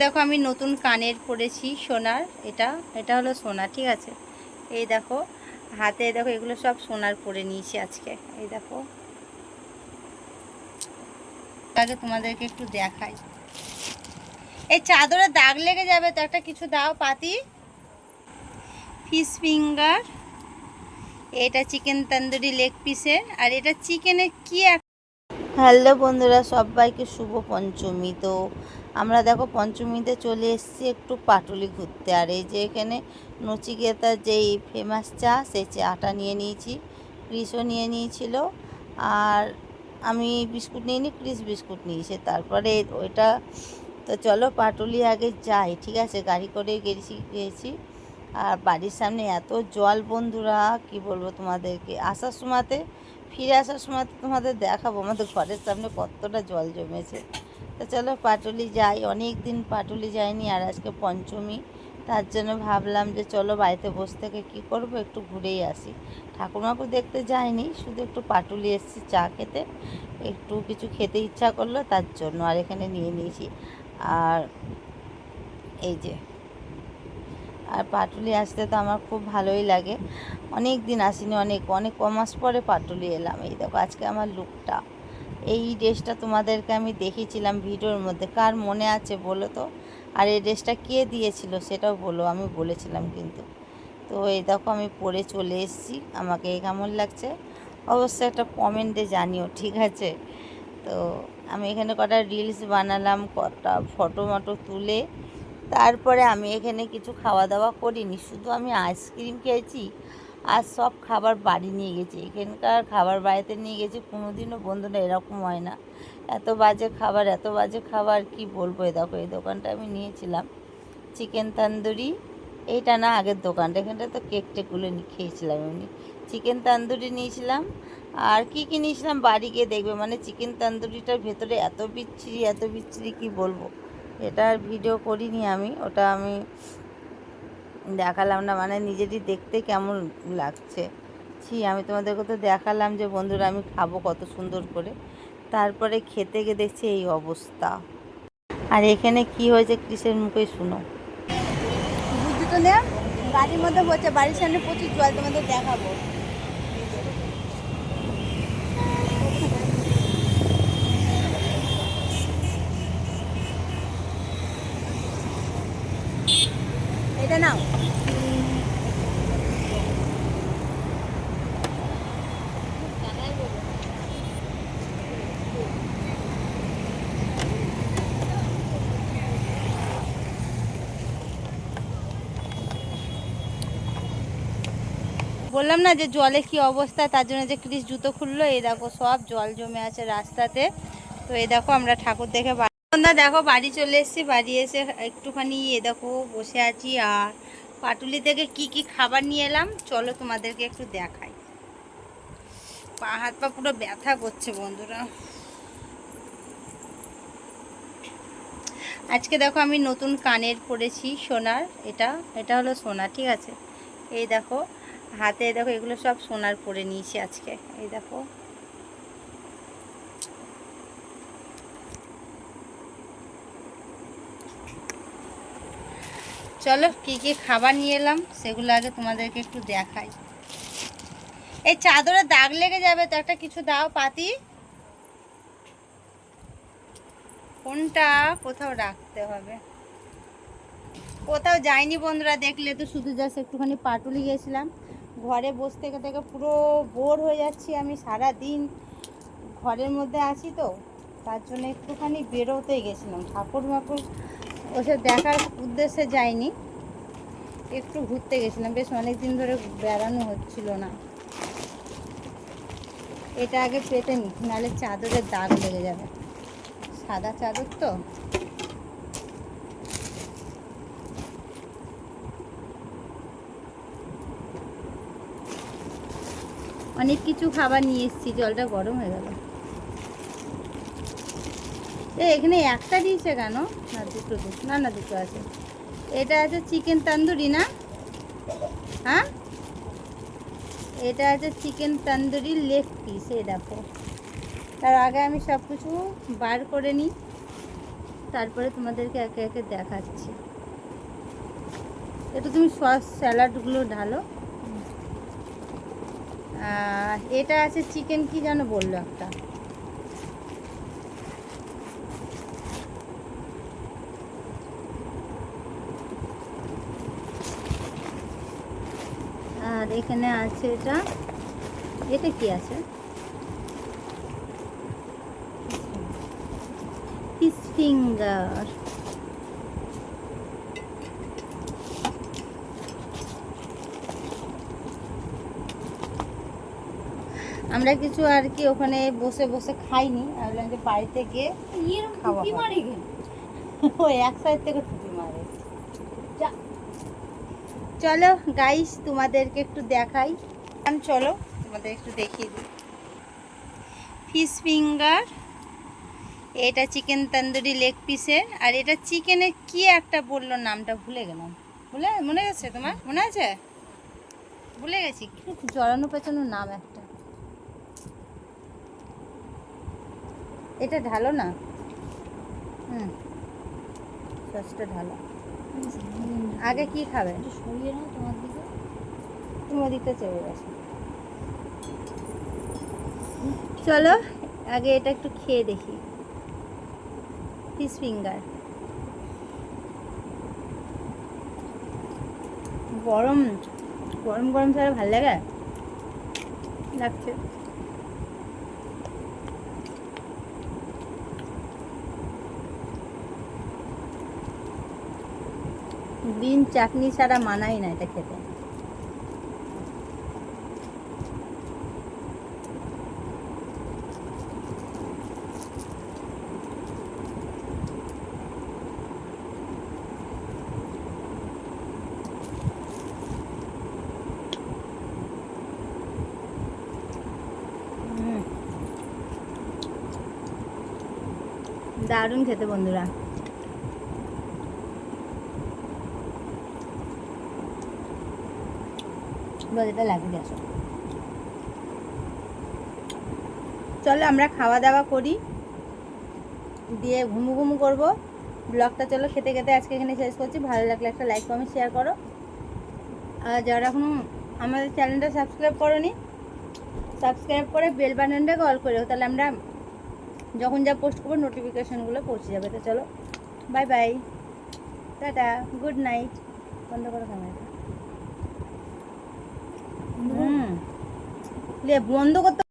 দেখো আমি নতুন কানের পরেছি সোনার, এটা এটা হলো সোনা, ঠিক আছে? এই দেখো, হাতে দেখো এগুলো সব সোনার পরে নিয়েছি আজকে, এই দেখো। আগে তোমাদেরকে একটু দেখাই। এই চাদরে দাগ লেগে যাবে তো, একটা কিছু দাও, পাতি। ফিশ ফিঙ্গার, এটা চিকেন তন্দুরি লেগ পিসের আর এটা চিকেনের কি হ্যালো বন্ধুরা, সবাইকে শুভ পঞ্চমী। তো আমরা দেখো পঞ্চমীতে চলে এসেছি একটু পাটুলি ঘুরতে। আর এই যে এখানে নচিকেতার যেই ফেমাস চা, সেই চাটা নিয়ে নিয়েছি, ক্রিসও নিয়ে নিয়েছিল। আর আমি বিস্কুট নিয়ে নিই ক্রিস বিস্কুট নিয়েছে। তারপরে ওইটা, তো চলো পাটুলি আগে যাই, ঠিক আছে? গাড়ি করে গেছি গিয়েছি আর বাড়ির সামনে এত জল বন্ধুরা, কি বলব তোমাদেরকে? আসার সময়তে, ফিরে আসার সময় তোমাদের দেখাবো। আমাদের ঘরের সামনে কতটা জল জমেছে। তো চলো পাটুলি যাই। অনেক দিন পাটুলি যাইনি আর আজকে পঞ্চমী। তার জন্য ভাবলাম যে চলো বাড়িতে বসে থেকে কী করব? একটু ঘুরেই আসি। ঠাকুমাকে দেখতে যাইনি, শুধু একটু পাটুলি এসেছি চা খেতে। একটু কিছু খেতে ইচ্ছা করল, তার জন্য আর এখানে নিয়ে নিয়েছি। আর এই যে, আর পাটুলি আসতে তো আমার খুব ভালোই লাগে। অনেক দিন আসিনি, অনেক অনেক কমাস পরে পাটুলি এলাম। এই দেখো, আজকে আমার লুকটা। এই ড্রেসটা তোমাদেরকে আমি দেখিয়েছিলাম ভিডিওর মধ্যে। কার মনে আছে বলো তো? আর এই ড্রেসটা কে দিয়েছিল সেটাও বলো, আমি বলেছিলাম কিন্তু। তো এই দেখো, আমি পরে চলে এসেছি, আমাকে কেমন লাগছে? অবশ্যই একটা কমেন্টে জানিও, ঠিক আছে? তো আমি এখানে কটা রিলস বানালাম, কটা ফটো মটো তুলে, তারপরে আমি এখানে কিছু খাওয়া দাওয়া করিনি, শুধু আমি আইসক্রিম খেয়েছি আর সব খাবার বাড়ি নিয়ে গেছি। এখানকার খাবার বাড়িতে নিয়ে গেছি, কোনোদিনও বন্ধুরা এরকম হয় না। এত বাজে খাবার, এত বাজে খাবার, কি বলব? এ দেখো, এই দোকানটা আমি নিয়েছিলাম। চিকেন তান্দুরি, এইটা না আগের দোকানটা, এখানটা তো কেক টেকগুলো খেয়েছিলাম এমনি চিকেন তান্দুরি নিয়েছিলাম, আর কি কী নিয়েছিলাম? বাড়ি গিয়ে দেখবে মানে চিকেন তান্দুরিটার ভেতরে এত বিচ্ছিরি এত বিচ্ছিরি, কি বলব? এটা আর ভিডিও করিনি আমি, ওটা আমি দেখালাম না মানে নিজেরই দেখতে কেমন লাগছে। ছি, আমি তোমাদেরকে তো দেখালাম যে, বন্ধুরা, আমি খাব কত সুন্দর করে। তারপরে খেতে গিয়ে দেখছি এই অবস্থা। আর এখানে কি হয়েছে কৃষের মুখে শুনো। বুঝতে তো গাড়ির মধ্যে হচ্ছে বাড়ির সামনে প্রচুর জল, তোমাদের দেখাবো। এটা নাও। বললাম না যে জলে কি অবস্থা, তার জন্য যে ক্রিস জুতো খুললো, এই দেখো সব জল জমে আছে রাস্তাতে। তো এই দেখো আমরা ঠাকুর দেখে সন্ধ্যা, দেখো বাড়ি চলে এসেছি। বাড়ি এসে একটুখানি এ দেখো বসে আছি আর পাটুলি থেকে কি কি খাবার নিয়ে এলাম, চলো তোমাদেরকে একটু দেখাই। পা, হাত, পা পুরো ব্যথা করছে বন্ধুরা। আজকে দেখো আমি নতুন কানের পরেছি সোনার, এটা এটা হলো সোনা, ঠিক আছে? এই দেখো, হাতে দেখো এগুলো সব সোনার পরে নিয়েছি আজকে, এই দেখো। চলো কি কি খাবার নিয়ে এলাম সেগুলো আগে তোমাদেরকে একটু দেখাই। এই চাদরে দাগ লেগে যাবে, তো একটা কিছু দাও পাতি। কোনটা? কোথাও রাখতে হবে। কোথাও যাইনি বন্ধুরা, দেখলে তো শুধু জাস্ট একটুখানি পাটুলি গেছিলাম। ঘরে বসে থেকে থেকে পুরো বোর হয়ে যাচ্ছি আমি সারা দিন ঘরের মধ্যে আছি তো, তার জন্য একটুখানি বেরোতে গেছিলাম। ঠাকুর মাকুর ওসব দেখার উদ্দেশ্যে যাইনি। একটু ঘুরতে গেছিলাম। বেশ অনেক দিন ধরে বেড়ানো হচ্ছিল না। এটা আগে পেতে নি, নাহলে চাদরের দাগ লেগে যাবে। সাদা চাদর তো। অনেক কিছু খাবার নিয়ে এসেছি, জলটা গরম হয়ে গেল। এ, এখানে একটা দিয়েছে কেন? না, দুটো দুটো না না, দুটো আছে। এটা আছে চিকেন তান্দুরি না? হ্যাঁ? এটা আছে চিকেন তান্দুরি লেগ পিস এই দেখো। তার আগে আমি সব কিছু বার করে নিই, তারপরে তোমাদেরকে একে একে দেখাচ্ছি। এটা তুমি সস স্যালাডগুলো ঢালো। এটা আছে চিকেন কি যেন বলল একটা আর এখানে আছে এটা এটা কি আছে ফিঙ্গার আমরা কিছু আর কি ওখানে বসে বসে খাইনি আমি বললাম যে বাড়িতে গিয়ে খাওয়া? ও এক সাইড থেকে টুপি মারে। চলো গাইস তোমাদেরকে একটু দেখাই। চলো, তোমাদের একটু দেখিয়ে দিই। ফিশ ফিঙ্গার এটা চিকেন তন্দুরি লেগ পিসের আর এটা চিকেনের কি একটা বলল নামটা ভুলে গেলাম। ভুলে, মনে গেছে তোমার? মনে আছে? ভুলে গেছি। কি জড়ানো পেছানো নাম একটা। এটা ঢালো না? হুম, সসটা ঢালো। আগে কি খাবে? সরিয়ে নাও তোমার দিকে। চলে গেছো চলো আগে এটা একটু খেয়ে দেখি। ফিশ ফিঙ্গার গরম গরম গরম ছাড়া ভালো লাগে? লাগছে। দিন চাটনি ছাড়া মানাই না এটা খেতে। দারুণ খেতে বন্ধুরা এটা লাগিয়ে আসো চলো আমরা খাওয়া দাওয়া করি। দিয়ে ঘুমু ঘুমু করব। ব্লগটা চলো খেতে খেতে আজকে এখানে শেষ করছি। ভালো লাগলে একটা লাইক কমেন্ট শেয়ার করো। আর যারা এখনও আমাদের চ্যানেলটা সাবস্ক্রাইব করনি সাবস্ক্রাইব করে বেল বাটনটাকে অল করে তাহলে আমরা যখন যা পোস্ট করব নোটিফিকেশনগুলো পৌঁছে যাবে। তো চলো bye bye tata good night বন্ধ করো ক্যামেরাটা হুম লে বন্ধ করতে